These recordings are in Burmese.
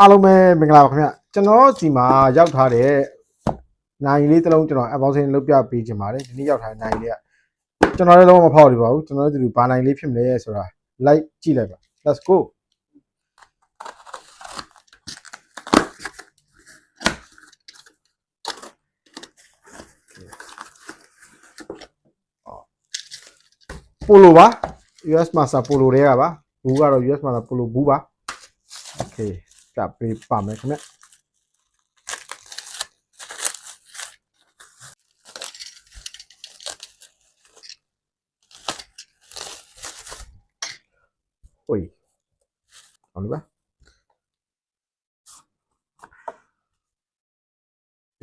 အားလုံးပဲမင်္ဂလာပါခင်ဗျကျွန်တော်စီမှာရောက်ထားတဲ့နိုင်လေးတစ်လုံးကျွန်တော်အပေါင်းစင်းလုပ်ပြပေးခြင်းပါတယ်ဒီနေ့ရောက်ထားတဲ့နိုင်လေးကကျွန်တော်လည်းလုံးဝမဖောက်ရပါဘူးကျွန်တော်တို့ဒီဘာနိုင်လေးဖြစ်မလဲဆိုတာ like ကြည့်လိုက်ပါ let's go ပိုလိုပါ US Master Polo တွေကပါဘူးကတော့ US Master Polo ဘူးပါ okay ကပ်ပေးပါမယ်ခင်ဗျဟိုအောင်လို့ပါ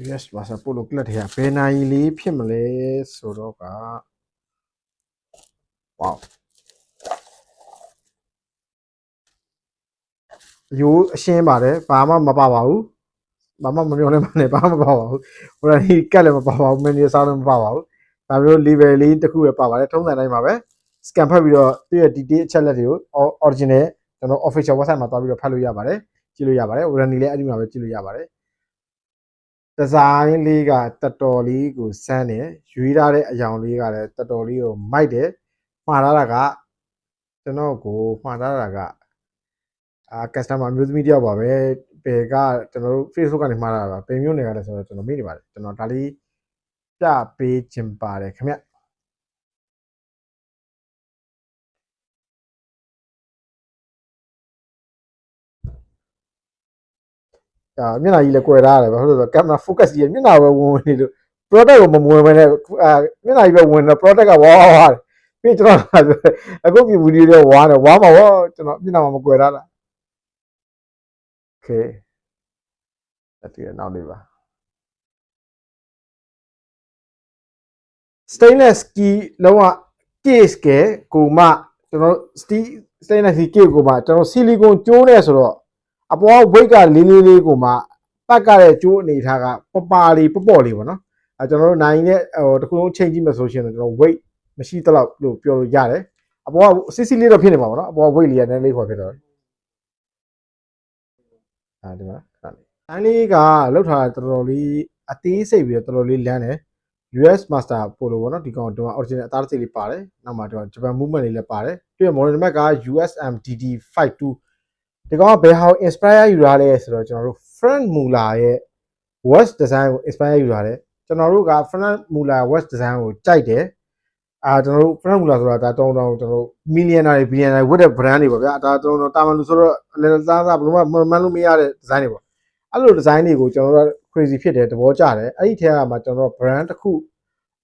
US Master Polo ကလတ်ထဲကဘယ်နိုင်လေးဖြစ်မလဲဆိုတော့က wow ရိုးအရှင်းပါတယ်ဘာမှမပါပါဘူးဘာမှမပြောလဲမနဲ့ဘာမှမပါပါဘူးဟိုဒါဒီကက်လည်းမပါပါဘူးမင်းကြီးစားလည်းမပါပါဘူးဒါမျိုး level လေးတစ်ခုပဲပါပါတယ်ထုံးစံတိုင်းပါပဲ scan ဖတ်ပြီးတော့သူ့ရဲ့ detail အချက်လက်တွေကို original ကျွန်တော် official website မှာသွားပြီးတော့ဖတ်လို့ရပါတယ်ကြည့်လို့ရပါတယ် warranty လည်းအဲ့ဒီမှာပဲကြည့်လို့ရပါတယ်ဒီဇိုင်းလေးကတော်တော်လေးကိုစမ်းတယ်ရွေးထားတဲ့အယောင်လေးကလည်းတော်တော်လေးကိုမိုက်တယ်မှားထားတာကကျွန်တော်ကိုမှားထားတာက အာ customer အမျိုးသမီးတယောက်ပါပဲပေကကျွန်တော်တို့ Facebook ကနေမှားတာပါပေမျိုးနေရတယ်ဆိုတော့ကျွန်တော်မေ့နေပါတယ်ကျွန်တော်ဒါလေးပြပေးခြင်းပါတယ်ခင်ဗျအာမျက်နှာကြီးလည်းကွယ်ထားရတယ်ဘာလို့လဲဆိုတော့ကင်မရာ focus ကြီးမျက်နှာပဲဝင်ဝင်နေလို့ product ကိုမမဝင်ဘဲနဲ့အာမျက်နှာကြီးပဲဝင်တော့ product ကဝါဝါဝါတယ်ပြီးကျွန်တော်အခုဒီဗီဒီယိုတွေဝါတယ်ဝါမှာဝါကျွန်တော်မျက်နှာမှာမကွယ်ထားတာ okay အဲ့ဒီနောက်လေးပါ stainless key လုံးဝ case ကကိုမကျွန်တော် steel stainless key case ကိုမကျွန်တော် silicone ကျိုးနေဆိုတော့အပေါ်က weight ကလေးလေးလေးကိုမှပတ်ကတဲ့ကျိုးအနေထားကပပါလေးပပေါ့လေးပေါ့နော်အဲကျွန်တော်တို့နိုင်တဲ့ဟိုတစ်ခုလုံးချိန်ကြည့်မယ်ဆိုရှင်တော့ကျွန်တော် weight မရှိတော့လို့ပြောလို့ရတယ်အပေါ်ကစစ်စစ်လေးတော့ဖြစ်နေမှာပေါ့နော်အပေါ်က weight လေးကနည်းနည်းလေးခေါ်ဖြစ်တော့ အဲဒီမှာခဏလေးနိုင်လေးကလောက်ထားတာတော်တော်လေးအသေးစိတ်ပြီးတော့တော်တော်လေးလမ်းတယ် US Master Polo ပေါ့နော်ဒီကောင်တော့ original အသားစိတ်လေးပါတယ်နောက်မှာတော့ Japan movement လေးလည်းပါတယ်ပြီးတော့ model number က USM DD52 ဒီကောင်ကဘယ်ဟာကို inspire ယူထားလဲဆိုတော့ကျွန်တော်တို့ Frank Muller ရဲ့ West design ကို inspire ယူထားတယ်ကျွန်တော်တို့က Frank Muller West design ကိုကြိုက်တယ် အာကျွန်တော်တို့ Frank Muller ဆိုတာဒါတောင်းတောင်းကျွန်တော်တို့ millionaire တွေ billionaire ဝတ်တဲ့ brand တွေပေါ့ဗျာဒါကျွန်တော်တို့တာမန်လူဆိုတော့လည်းသားသားဘယ်လိုမှမှန်းလို့မရတဲ့ design တွေပေါ့အဲ့လို design တွေကိုကျွန်တော်တို့က crazy ဖြစ်တယ်သဘောကျတယ်အဲ့ဒီထဲကမှကျွန်တော်တို့ brand တစ်ခု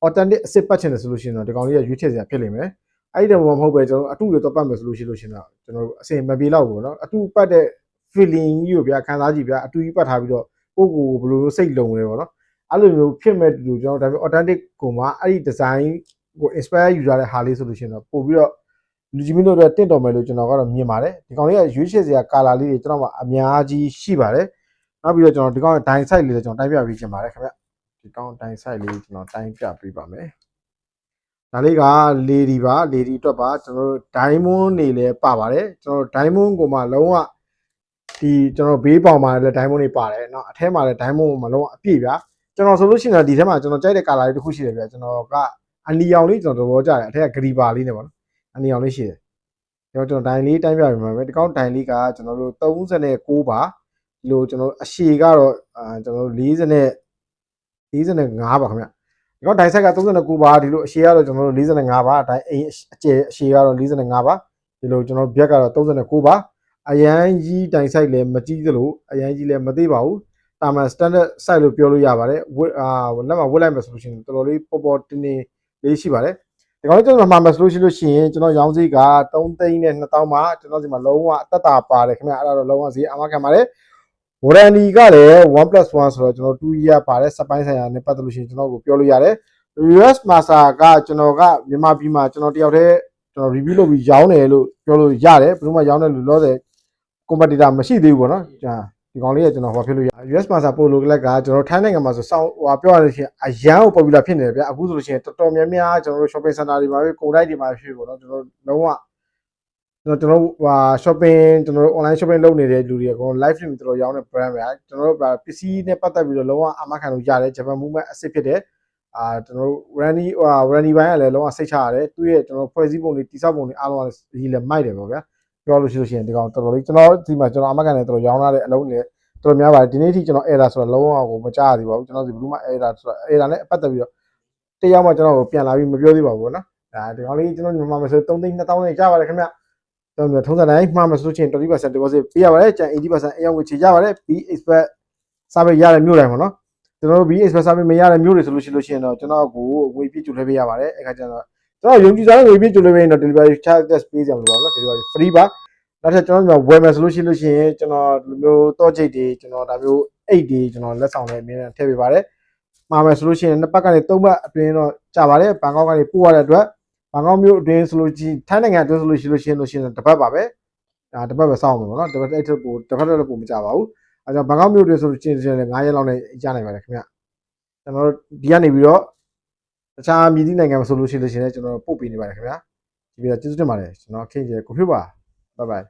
authentic အစ်စ်ပတ်ချင်တယ်ဆိုလို့ရှိရင်တော့ဒီကောင်လေးကရွေးချယ်စရာဖြစ်လိမ့်မယ်အဲ့ဒီတော့မဟုတ်ပဲကျွန်တော်အတူတွေတော့ပတ်မယ်ဆိုလို့ရှိလို့ရှိရင်တော့ကျွန်တော်တို့အစင်မပြေတော့ဘူးเนาะအတူပတ်တဲ့ feeling ကြီးကိုဗျာခံစားကြည့်ဗျာအတူကြီးပတ်ထားပြီးတော့ကိုယ့်ကိုယ်ကိုဘယ်လိုမျိုးစိတ်လုံလဲပေါ့နော်အဲ့လိုမျိုးဖြစ်မဲ့တူကျွန်တော်ဒါပေမဲ့ authentic ကိုမှအဲ့ဒီ design ကို inspire ယူရတဲ့ဟာလေးဆိုလို့ရှိရင်တော့ပို့ပြီးတော့လူကြီးမင်းတို့တွေတင့်တော်မယ်လို့ကျွန်တော်ကတော့မြင်ပါတယ်ဒီကောင်လေးကရွေးချယ်စရာ color လေးတွေကျွန်တော်မှအများကြီးရှိပါတယ်နောက်ပြီးတော့ကျွန်တော်ဒီကောင်ရဲ့ dye site လေးလည်းကျွန်တော်တိုင်းပြပေးချင်ပါတယ်ခင်ဗျဒီကောင် dye site လေးကျွန်တော်တိုင်းပြပေးပါမယ်ဒါလေးက lady ပါ lady အတွက်ပါကျွန်တော်တို့ diamond နေလည်းပါပါတယ်ကျွန်တော်တို့ diamond ကိုမှလုံးဝဒီကျွန်တော်ဘေးပေါင်မှာလည်း diamond တွေပါတယ်เนาะအထဲမှာလည်း diamond ကိုမှလုံးဝအပြည့်ဗျာကျွန်တော်ဆိုလို့ရှိရင်ဒီထဲမှာကျွန်တော်ကြိုက်တဲ့ color လေးတစ်ခုရှိတယ်ဗျာကျွန်တော်က အနီရောင်လေးကျွန်တော်သဘောကျတယ်အထက်ကဂရီပါလေးနဲ့ပေါ့နော်အနီရောင်လေးရှိတယ်ကျွန်တော်ကျွန်တော်ဒိုင်လေးတိုင်းပြပြမှာပဲဒီကောင်းဒိုင်လေးကကျွန်တော်တို့39ပါဒီလိုကျွန်တော်အရှည်ကတော့အာကျွန်တော်တို့40နဲ့45ပါခင်ဗျဒီကောင်းဒိုင်ဆက်က39ပါဒီလိုအရှည်ကတော့ကျွန်တော်တို့45ပါဒိုင်အိမ်အကျယ်အရှည်ကတော့45ပါဒီလိုကျွန်တော်ဘက်ကတော့39ပါအရန်ကြီးဒိုင်ဆိုင်လည်းမကြီးသလိုအရန်ကြီးလည်းမသေးပါဘူးတာမန် standard size လို့ပြောလို့ရပါတယ်ဝတ်အာလက်မှာဝတ်လိုက်မယ်ဆိုလို့ရှိရင်တော်တော်လေးပေါ်ပေါ်တင်းတင်း လေးရှိပါတယ်ဒီကောင်လေးကျွန်တော်မှာမယ်ဆိုလို့ရှိလို့ရှိရင်ကျွန်တော်ရောင်းစည်းက3သိန်းနဲ့2000ပါကျွန်တော်ဒီမှာလုံးဝအသက်တာပါတယ်ခင်ဗျအဲ့ဒါတော့လုံးဝဈေးအမခံပါတယ် warranty ကလည်း1 plus 1ဆိုတော့ကျွန်တော်2 year ပါတယ်စပိုင်းဆိုင်ရာနဲ့ပတ်သက်လို့ရှိရင်ကျွန်တော်ကိုပြောလို့ရတယ် US Master ကကျွန်တော်ကမြန်မာပြည်မှာကျွန်တော်တယောက်တည်းကျွန်တော် review လုပ်ပြီးရောင်းတယ်လို့ပြောလို့ရတယ်ဘယ်သူမှရောင်းတယ်လို့လို့ဆို competitor မရှိသေးဘူးပေါ့နော်ကြာ ဒီကောင်လေးကကျွန်တော်ဟောဖြစ်လို့ရ US Master Polo ကလက်ကကျွန်တော်ထိုင်းနိုင်ငံမှာဆိုစောင်းဟိုပြောရလို့ရှိရင်အရန်ကို popular ဖြစ်နေတယ်ဗျအခုဆိုလို့ရှိရင်တော်တော်များများကျွန်တော်တို့ shopping center တွေမှာပဲကုန်တိုက်တွေမှာဖြစ်ပေါ့နော်ကျွန်တော်လုံးဝကျွန်တော်တို့ဟာ shopping ကျွန်တော်တို့ online shopping လုပ်နေတဲ့လူတွေအကုန် live stream တော်တော်ရောင်းတဲ့ brand ပဲကျွန်တော်တို့ပစ္စည်းနဲ့ပတ်သက်ပြီးတော့လုံးဝအမခံလို့ရတယ် Japan movement အစ်စ်ဖြစ်တဲ့အာကျွန်တော်တို့ Randy ဟာ Randy ဘိုင်းကလည်းလုံးဝစိတ်ချရတယ်သူ့ရဲ့ကျွန်တော်ဖွဲ့စည်းပုံတွေတိစောက်ပုံတွေအားလုံးကလည်းဒီလည်းမိုက်တယ်ပေါ့ဗျာ ပြောလို့ရှိလို့ရှိရင်ဒီကောင်တော်တော်လေးကျွန်တော်ဒီမှာကျွန်တော်အမခံနဲ့တော်တော်ရောင်းလာတဲ့အလုံးတွေတော်တော်များပါတယ်ဒီနေ့ထိကျွန်တော် error ဆိုတော့လုံးဝကိုမကြားရသေးပါဘူးကျွန်တော်ဒီဘလူးမှာ error ဆိုတော့ error နဲ့ပတ်သက်ပြီးတော့တရားမှကျွန်တော်ပြန်လာပြီးမပြောသေးပါဘူးနော်ဒါဒီကောင်လေးကျွန်တော်ညီမမဆို3သိန်း2000နဲ့ကြားပါတယ်ခင်ဗျတော့မျိုးထုံးစံတိုင်းမှားမဆိုချင်30% deposit ပေးရပါတယ်ကျန်80%အယောင်ကိုခြေကြပါတယ် B expert service ရတဲ့မြို့တိုင်းပေါ့နော်ကျွန်တော်တို့ B expert service မရတဲ့မြို့တွေဆိုလို့ရှိလို့ရှိရင်တော့ကျွန်တော်ကိုငွေပြည့်ကျူလွှဲပေးရပါတယ်အဲ့ခါကျတော့ ကျွန်တော်ယုံကြည်စားတဲ့ငွေပြည့်ကျူလွှဲပေးရင်တော့ delivery charges ပေးကြမလို့ပါနော် delivery free ပါနောက်ထပ်ကျွန်တော်တို့ဝယ်မယ်ဆိုလို့ရှိလို့ရှိရင်ကျွန်တော်ဒီမျိုးတော့ချိတ်တွေကျွန်တော်ဒါမျိုးအိတ်တွေကျွန်တော်လက်ဆောင်တွေအမြဲတမ်းထည့်ပေးပါတယ်မှာမယ်ဆိုလို့ရှိရင်နှစ်ပတ်ကနေသုံးပတ်အတွင်းတော့ကြာပါတယ်ဘန်ကောက်ကနေပို့ရတဲ့အတွက်ဘန်ကောက်မြို့အတွင်းဆိုလို့ရှိရင်ထိုင်းနိုင်ငံအတွင်းဆိုလို့ရှိလို့ရှိရင်လို့ရှိရင်တစ်ပတ်ပါပဲဒါတစ်ပတ်ပဲစောင့်မှာပေါ့နော်တစ်ပတ်အဲ့ထက်ပိုတစ်ပတ်တော့ပိုမကြပါဘူးအဲကြောင့်ဘန်ကောက်မြို့အတွင်းဆိုလို့ရှိရင်9ရက်လောက်နဲ့ကြာနိုင်ပါတယ်ခင်ဗျကျွန်တော်တို့ဒီကနေပြီးတော့ တခြားမြည်သည့်နိုင်ငံမှာဆိုလို့ရှိလို့ရှိရင်ကျွန်တော်တို့ပို့ပေးနေပါတယ်ခင်ဗျဒီပြီးတော့ကျေးဇူးတင်ပါတယ်ကျွန်တော်ခင်ကျေကိုဖြစ်ပါဘိုင်ဘိုင်